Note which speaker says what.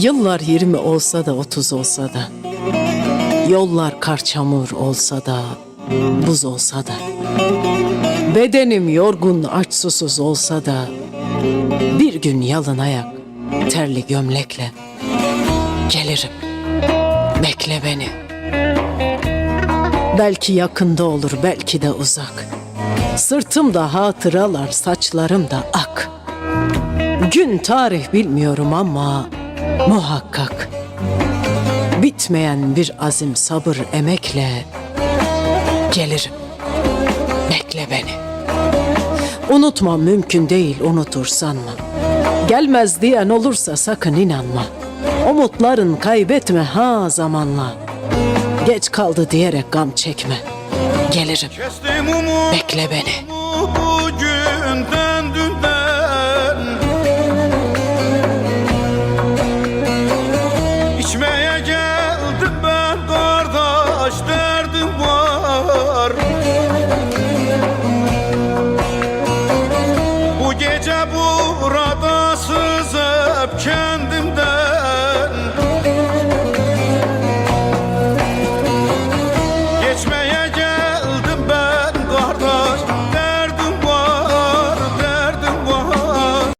Speaker 1: Yıllar yirmi olsa da otuz olsa da Yollar kar çamur olsa da Buz olsa da Bedenim yorgun aç susuz olsa da Bir gün yalın ayak Terli gömlekle Gelirim. Bekle beni. Belki yakında olur belki de uzak. Sırtımda hatıralar saçlarım da ak Gün tarih bilmiyorum ama muhakkak bitmeyen bir azim sabır emekle gelirim. Bekle beni. Unutmam mümkün değil unutur sanma. Gelmez diyen olursa sakın inanma. Umutların kaybetme ha zamanla. Geç kaldı diyerek gam çekme. Gelirim. Bekle beni.
Speaker 2: Burada sızıp kendi